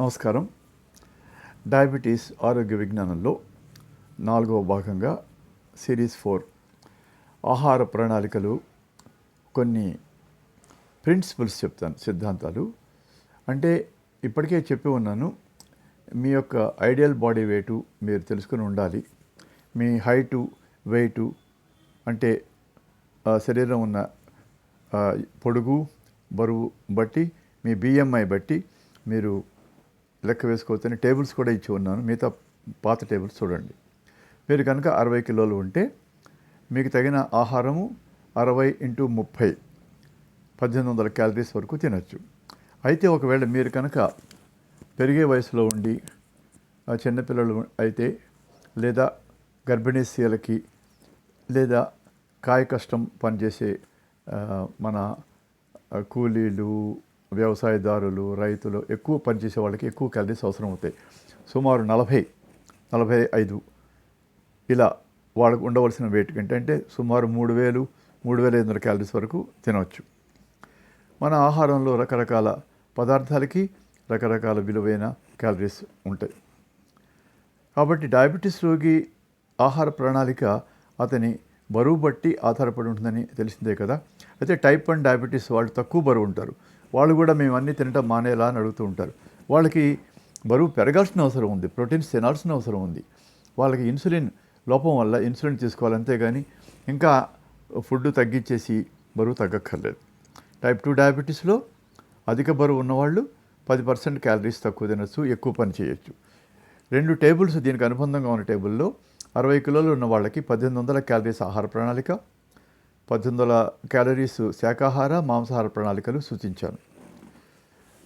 నమస్కారం. డయాబెటీస్ ఆరోగ్య విజ్ఞానంలో నాలుగవ భాగంగా సిరీస్ ఫోర్ ఆహార ప్రణాళికలు కొన్ని ప్రిన్సిపల్స్ చెప్తాను సిద్ధాంతాలు. అంటే ఇప్పటికే చెప్పి ఉన్నాను మీ యొక్క ఐడియల్ బాడీ వెయిటు మీరు తెలుసుకుని ఉండాలి. మీ హైటు వెయిటు అంటే శరీరం ఉన్న పొడుగు బరువు బట్టి మీ బిఎంఐ బట్టి మీరు లెక్క వేసుకోవచ్చని టేబుల్స్ కూడా ఇచ్చి ఉన్నాను. మిగతా పాత టేబుల్స్ చూడండి. మీరు కనుక అరవై కిలోలు ఉంటే మీకు తగిన ఆహారము అరవై ఇంటూ ముప్పై పద్దెనిమిది వందల క్యాలరీస్ వరకు తినచ్చు. అయితే ఒకవేళ మీరు కనుక పెరిగే వయసులో ఉండి చిన్నపిల్లలు అయితే లేదా గర్భిణీ స్త్రీలకి లేదా కాయ కష్టం పనిచేసే మన కూలీలు వ్యవసాయదారులు రైతులు ఎక్కువ పనిచేసే వాళ్ళకి ఎక్కువ క్యాలరీస్ అవసరం అవుతాయి. సుమారు నలభై నలభై ఐదు ఇలా వాళ్ళకు ఉండవలసిన వెయిట్ కంటే అంటే సుమారు మూడు వేలు మూడు వేల ఐదు వందల క్యాలరీస్ వరకు తినవచ్చు. మన ఆహారంలో రకరకాల పదార్థాలకి రకరకాల విలువైన క్యాలరీస్ ఉంటాయి. కాబట్టి డయాబెటీస్ రోగి ఆహార ప్రణాళిక అతని బరువు బట్టి ఆధారపడి ఉంటుందని తెలిసిందే కదా. అయితే టైప్ వన్ డయాబెటీస్ వాళ్ళు తక్కువ బరువు ఉంటారు. వాళ్ళు కూడా మేము అన్నీ తినటం మానేలా అని అడుగుతూ ఉంటారు. వాళ్ళకి బరువు పెరగాల్సిన అవసరం ఉంది ప్రోటీన్స్ తినాల్సిన అవసరం ఉంది. వాళ్ళకి ఇన్సులిన్ లోపం వల్ల ఇన్సులిన్ తీసుకోవాలి అంతేగాని ఇంకా ఫుడ్ తగ్గించేసి బరువు తగ్గక్కర్లేదు. టైప్ టూ డయాబెటీస్లో అధిక బరువు ఉన్నవాళ్ళు పది పర్సెంట్ క్యాలరీస్ తక్కువ తినచ్చు ఎక్కువ పని చేయొచ్చు. రెండు టేబుల్స్ దీనికి అనుబంధంగా ఉన్న టేబుల్లో అరవై కిలోలు ఉన్న వాళ్ళకి పద్దెనిమిది వందల క్యాలరీస్ ఆహార ప్రణాళిక పద్దెనిమిది వందల క్యాలరీస్ శాకాహార మాంసాహార ప్రణాళికలు సూచించాను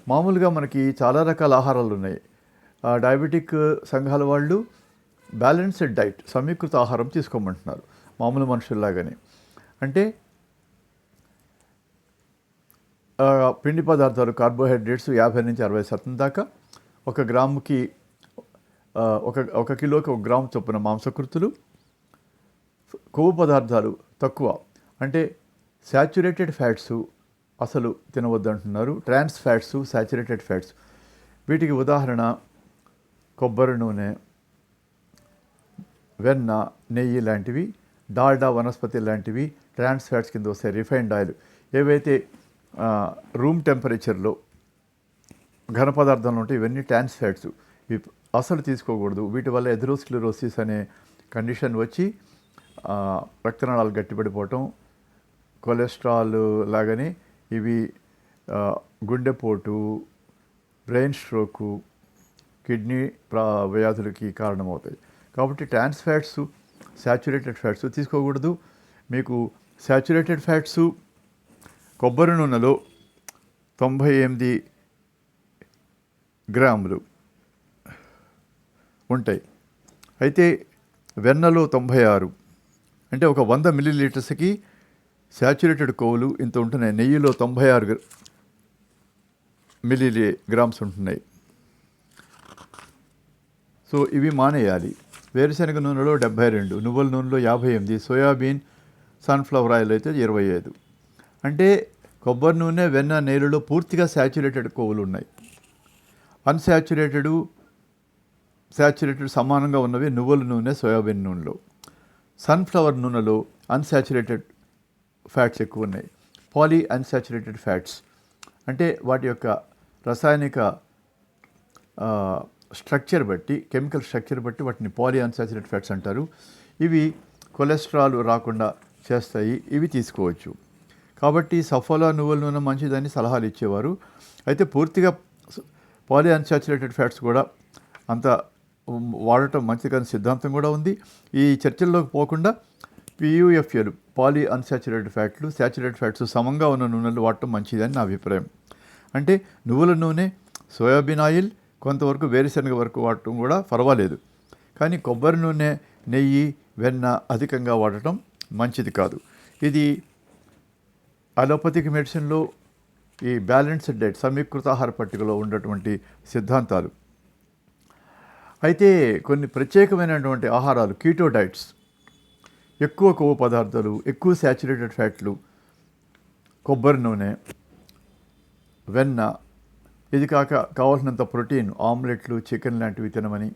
మామూలుగా మనకి చాలా రకాల ఆహారాలు ఉన్నాయి. డయాబెటిక్ సంఘాల వాళ్ళు బ్యాలెన్స్డ్ డైట్ సమీకృత ఆహారం తీసుకోమంటున్నారు మామూలు మనుషుల్లాగానే. అంటే పిండి పదార్థాలు కార్బోహైడ్రేట్స్ యాభై నుంచి అరవై శాతం దాకా ఒక గ్రాముకి ఒక ఒక కిలోకి ఒక గ్రాము చొప్పున మాంసకృతులు కొవ్వు పదార్థాలు తక్కువ. అంటే శాచురేటెడ్ ఫ్యాట్స్ అసలు తినవద్దంటున్నారు. ట్రాన్స్ ఫ్యాట్స్ శాచురేటెడ్ ఫ్యాట్స్ వీటికి ఉదాహరణ కొబ్బరి నూనె వెన్న నెయ్యి లాంటివి డాల్డా వనస్పతి లాంటివి ట్రాన్స్ ఫ్యాట్స్ కింద వస్తాయి. రిఫైన్డ్ ఆయిల్ ఏవైతే రూమ్ టెంపరేచర్లో ఘన పదార్థాలు ఉంటాయి ఇవన్నీ ట్రాన్స్ ఫ్యాట్స్ అసలు తీసుకోకూడదు. వీటి వల్ల ఎథెరోస్క్లెరోసిస్ అనే కండిషన్ వచ్చి రక్తనాళాలు గట్టిపడిపోవటం కొలెస్ట్రాల్ లాగానే ఇవి గుండెపోటు బ్రెయిన్ స్ట్రోకు కిడ్నీ ప్రా వ్యాధులకి కారణమవుతాయి. కాబట్టి ట్రాన్స్ ఫ్యాట్స్ శాచురేటెడ్ ఫ్యాట్స్ తీసుకోకూడదు. మీకు శాచురేటెడ్ ఫ్యాట్స్ కొబ్బరి నూనెలో తొంభై ఎనిమిది గ్రాములు ఉంటాయి. అయితే వెన్నలో తొంభై ఆరు అంటే ఒక వంద మిల్లీలీటర్స్కి శాచురేటెడ్ కొవ్వులు ఇంత ఉంటున్నాయి. నెయ్యిలో తొంభై ఆరు గ్ర- మిల్లీ గ్రామ్స్ ఉంటున్నాయి. సో ఇవి మానేయాలి. వేరుశనగ నూనెలో డెబ్బై రెండు నువ్వుల నూనెలో యాభై ఎనిమిది సోయాబీన్ సన్ఫ్లవర్ ఆయిల్ అయితే ఇరవై ఐదు. అంటే కొబ్బరి నూనె వెన్న నేలలో పూర్తిగా శాచురేటెడ్ కొవ్వులు ఉన్నాయి. అన్శాచురేటెడ్ శాచురేటెడ్ సమానంగా ఉన్నవి నువ్వుల నూనె సోయాబీన్ నూనెలో. సన్ఫ్లవర్ నూనెలో అన్సాచురేటెడ్ ఫ్యాట్స్ ఎక్కువ ఉన్నాయి. పాలీ అన్సాచురేటెడ్ ఫ్యాట్స్ అంటే వాటి యొక్క రసాయనిక స్ట్రక్చర్ బట్టి కెమికల్ స్ట్రక్చర్ బట్టి వాటిని పాలీ అన్సాచురేటెడ్ ఫ్యాట్స్ అంటారు. ఇవి కొలెస్ట్రాల్ రాకుండా చేస్తాయి. ఇవి తీసుకోవచ్చు. కాబట్టి సఫోలా నువ్వుల నూనె మంచిదని సలహాలు ఇచ్చేవారు. అయితే పూర్తిగా పాలీ అన్సాచురేటెడ్ ఫ్యాట్స్ కూడా అంత వాడటం మంచిదని సిద్ధాంతం కూడా ఉంది. ఈ చర్చల్లోకి పోకుండా పియూఎఫ్ఏలు పాలీ అన్సాచురేటెడ్ ఫ్యాట్లు శాచురేటెడ్ ఫ్యాట్స్ సమంగా ఉన్న నూనెలు వాడటం మంచిదని నా అభిప్రాయం. అంటే నువ్వుల నూనె సోయాబీన్ ఆయిల్ కొంతవరకు వేరుశనగ వరకు వాడటం కూడా పర్వాలేదు. కానీ కొబ్బరి నూనె నెయ్యి వెన్న అధికంగా వాడటం మంచిది కాదు. ఇది అలోపతిక్ మెడిసిన్లో ఈ బ్యాలెన్స్డ్ డైట్ సమీకృత ఆహార పట్టికలో ఉన్నటువంటి సిద్ధాంతాలు. అయితే కొన్ని ప్రత్యేకమైనటువంటి ఆహారాలు కీటో డైట్స్. ఎక్కువ కొవ్వు పదార్థాలు ఎక్కువ శాచురేటెడ్ ఫ్యాట్లు కొబ్బరి నూనె వెన్న ఇది కాక కావాల్సినంత ప్రోటీన్ ఆమ్లెట్లు చికెన్ లాంటివి తినమని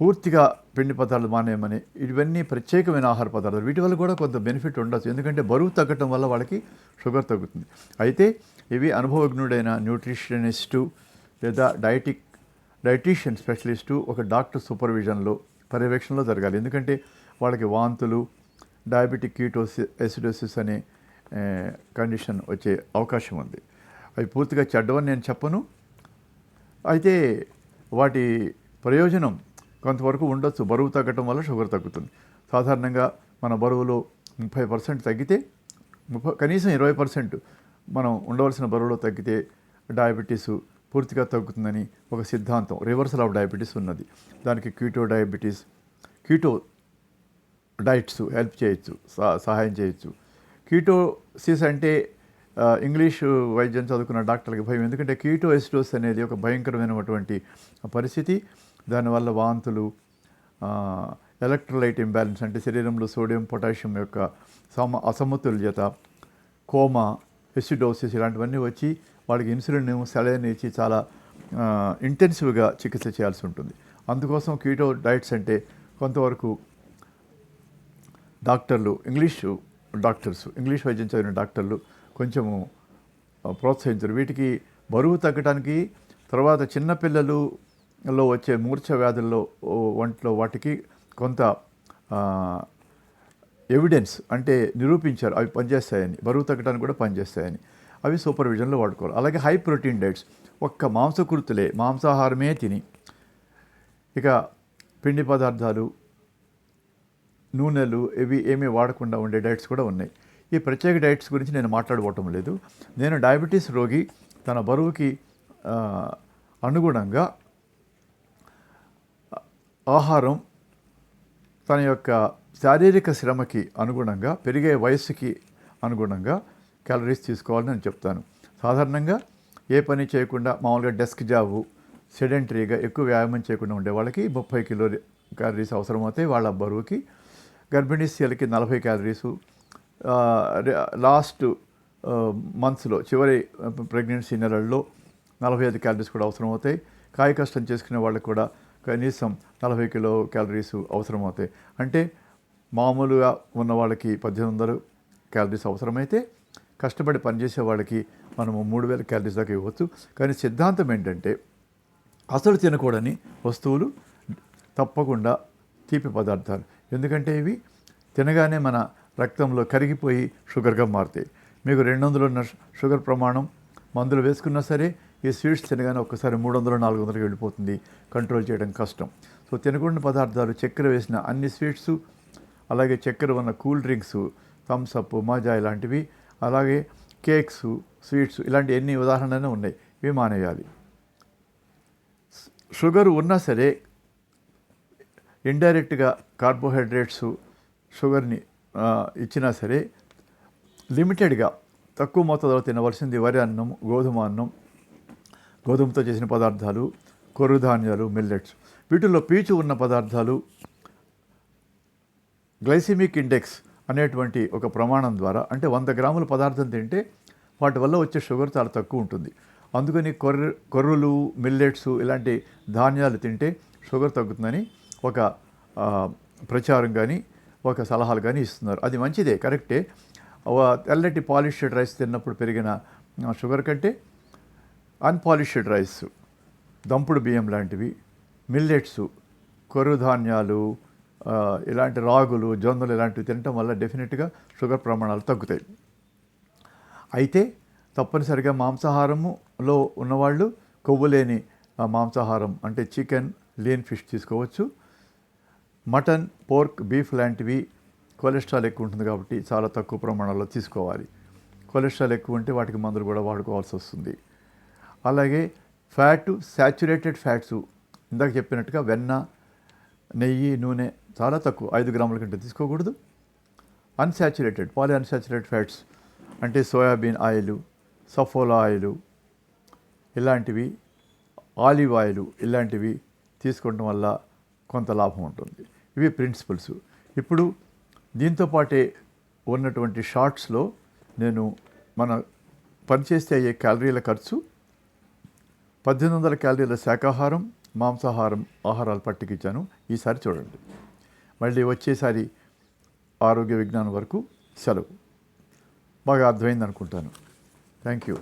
పూర్తిగా పిండి పదార్థాలు మానేయమని ఇవన్నీ ప్రత్యేకమైన ఆహార పదార్థాలు. వీటి వల్ల కూడా కొంత బెనిఫిట్ ఉండొచ్చు. ఎందుకంటే బరువు తగ్గటం వల్ల వాళ్ళకి షుగర్ తగ్గుతుంది. అయితే ఇవి అనుభవజ్ఞుడైన న్యూట్రిషనిస్టు లేదా డైటిక్ డైటీషియన్ స్పెషలిస్టు ఒక డాక్టర్ సూపర్విజన్లో పర్యవేక్షణలో జరగాలి. ఎందుకంటే వాళ్ళకి వాంతులు డయాబెటిక్ కీటోసి ఎసిడోసిస్ అనే కండిషన్ వచ్చే అవకాశం ఉంది. అవి పూర్తిగా చెడ్డవని నేను చెప్పను. అయితే వాటి ప్రయోజనం కొంతవరకు ఉండొచ్చు. బరువు తగ్గటం వల్ల షుగర్ తగ్గుతుంది. సాధారణంగా మన బరువులో ముప్పై పర్సెంట్ తగ్గితే ముప్పై కనీసం ఇరవై పర్సెంట్ మనం ఉండవలసిన బరువులో తగ్గితే డయాబెటీస్ పూర్తిగా తగ్గుతుందని ఒక సిద్ధాంతం రివర్సల్ ఆఫ్ డయాబెటీస్ ఉన్నది. దానికి keto diabetes keto diets help చేయొచ్చు సహాయం చేయొచ్చు. కీటోసిస్ అంటే ఇంగ్లీషు వైద్యం చదువుకున్న డాక్టర్లకి భయం. ఎందుకంటే కీటో ఎసిడోస్ అనేది ఒక భయంకరమైనటువంటి పరిస్థితి. దానివల్ల వాంతులు ఎలక్ట్రోలైట్ ఇంబ్యాలెన్స్ అంటే శరీరంలో సోడియం పొటాషియం యొక్క సమ అసమతుల్యత కోమా ఎసిడోసిస్ ఇలాంటివన్నీ వచ్చి వాళ్ళకి ఇన్సులిన్ సెలైన్ ఇచ్చి చాలా ఇంటెన్సివ్గా చికిత్స చేయాల్సి ఉంటుంది. అందుకోసం కీటో డైట్స్ అంటే కొంతవరకు డాక్టర్లు ఇంగ్లీషు డాక్టర్స్ ఇంగ్లీష్ వైద్యం చదివిన డాక్టర్లు కొంచెము ప్రోత్సహించరు. వీటికి బరువు తగ్గడానికి తర్వాత చిన్నపిల్లలులో వచ్చే మూర్ఛ వ్యాధుల్లో వంటిలో వాటికి కొంత ఎవిడెన్స్ అంటే నిరూపించారు. అవి పనిచేస్తాయని బరువు తగ్గడానికి కూడా పనిచేస్తాయని. అవి సూపర్విజన్లో వాడుకోవాలి. అలాగే హై ప్రోటీన్ డైట్స్ ఒక్క మాంసకృతులే మాంసాహారమే తిని ఇక పిండి పదార్థాలు నూనెలు ఇవి ఏమీ వాడకుండా ఉండే డైట్స్ కూడా ఉన్నాయి. ఈ ప్రత్యేక డైట్స్ గురించి నేను మాట్లాడుకోవటం లేదు. నేను డయాబెటీస్ రోగి తన బరువుకి అనుగుణంగా ఆహారం తన యొక్క శారీరక శ్రమకి అనుగుణంగా పెరిగే వయస్సుకి అనుగుణంగా క్యాలరీస్ తీసుకోవాలని నేను చెప్తాను. సాధారణంగా ఏ పని చేయకుండా మామూలుగా డెస్క్ జాబు సెడెంటరీగా ఎక్కువ వ్యాయామం చేయకుండా ఉండే వాళ్ళకి ముప్పై కిలో క్యాలరీస్ అవసరమవుతాయి. వాళ్ళ బరువుకి గర్భిణీ స్త్రీలకి నలభై క్యాలరీసు లాస్ట్ మంత్స్లో చివరి ప్రెగ్నెన్సీ నెలల్లో నలభై ఐదు క్యాలరీస్ కూడా అవసరం అవుతాయి కాయ కష్టం చేసుకునే వాళ్ళకి కూడా కనీసం నలభై కిలో క్యాలరీస్ అవసరం అవుతాయి అంటే మామూలుగా ఉన్న వాళ్ళకి పద్దెనిమిది వందలు క్యాలరీస్ అవసరమైతే కష్టపడి పనిచేసే వాళ్ళకి మనము మూడు వేల క్యాలరీస్ దాకా ఇవ్వచ్చు. కానీ సిద్ధాంతం ఏంటంటే అసలు తినకూడని వస్తువులు తప్పకుండా తీపి పదార్థాలు. ఎందుకంటే ఇవి తినగానే మన రక్తంలో కరిగిపోయి షుగర్గా మారుతాయి. మీకు రెండు వందలు ఉన్న షుగర్ ప్రమాణం మందులు వేసుకున్నా సరే ఈ స్వీట్స్ తినగానే ఒక్కసారి మూడు వందలు నాలుగు వందలకి వెళ్ళిపోతుంది. కంట్రోల్ చేయడం కష్టం. సో తినకూడని పదార్థాలు చక్కెర వేసిన అన్ని స్వీట్స్ అలాగే చక్కెర ఉన్న cool drinks Thums Up Maaza ఇలాంటివి అలాగే కేక్స్ స్వీట్స్ ఇలాంటి ఎన్ని ఉదాహరణలు ఉన్నాయి ఇవి మానేయాలి. షుగర్ ఉన్నా సరే ఇండైరెక్ట్గా కార్బోహైడ్రేట్స్ షుగర్ని ఇచ్చినా సరే లిమిటెడ్గా తక్కువ మోతాదులో తినవలసింది వరి అన్నం గోధుమ అన్నం గోధుమతో చేసిన పదార్థాలు కొరుధాన్యాలు మిల్లెట్స్. వీటిల్లో పీచు ఉన్న పదార్థాలు గ్లైసిమిక్ ఇండెక్స్ అనేటువంటి ఒక ప్రమాణం ద్వారా అంటే వంద గ్రాముల పదార్థం తింటే వాటి వల్ల వచ్చే షుగర్ చాలా తక్కువ ఉంటుంది. అందుకని కొర్ర కొర్రలు మిల్లెట్స్ ఇలాంటి ధాన్యాలు తింటే షుగర్ తగ్గుతుందని ఒక ప్రచారం కానీ ఒక సలహాలు కానీ ఇస్తున్నారు. అది మంచిదే కరెక్టే. తెల్లటి పాలిష్డ్ రైస్ తిన్నప్పుడు పెరిగిన షుగర్ కంటే అన్పాలిష్డ్ రైస్ దంపుడు బియ్యం లాంటివి మిల్లెట్స్ కొర్రు ఇలాంటి రాగులు జొన్నలు ఇలాంటివి తినటం వల్ల డెఫినెట్గా షుగర్ ప్రమాణాలు తగ్గుతాయి. అయితే తప్పనిసరిగా మాంసాహారములో ఉన్నవాళ్ళు కొవ్వు లేని మాంసాహారం అంటే చికెన్ లేన్ ఫిష్ తీసుకోవచ్చు. మటన్ పోర్క్ బీఫ్ లాంటివి కొలెస్ట్రాల్ ఎక్కువ ఉంటుంది కాబట్టి చాలా తక్కువ ప్రమాణాల్లో తీసుకోవాలి. కొలెస్ట్రాల్ ఎక్కువ ఉంటే వాటికి మందులు కూడా వాడుకోవాల్సి వస్తుంది. అలాగే ఫ్యాట్ శాచురేటెడ్ ఫ్యాట్స్ ఇందాక చెప్పినట్టుగా వెన్న నెయ్యి నూనె చాలా తక్కువ. ఐదు గ్రాముల కంటే తీసుకోకూడదు. అన్సాచురేటెడ్ పాలి అన్సాచురేటెడ్ ఫ్యాట్స్ అంటే సోయాబీన్ ఆయిల్ సఫోలా ఆయిల్ ఇలాంటివి ఆలివ్ ఆయిల్ ఇలాంటివి తీసుకోవడం వల్ల కొంత లాభం ఉంటుంది. ఇవి ప్రిన్సిపల్స్ ఇప్పుడు దీంతో పాటే ఉన్నటువంటి షార్ట్స్లో నేను మన పనిచేస్తే అయ్యే క్యాలరీల ఖర్చు పద్దెనిమిది వందల క్యాలరీల శాకాహారం మాంసాహారం ఆహారాలు పట్టుకిచ్చాను. ఈసారి చూడండి. మళ్ళీ వచ్చేసారి ఆరోగ్య విజ్ఞానం వరకు సెలవు. బాగా అర్థమైంది అనుకుంటాను థ్యాంక్ యూ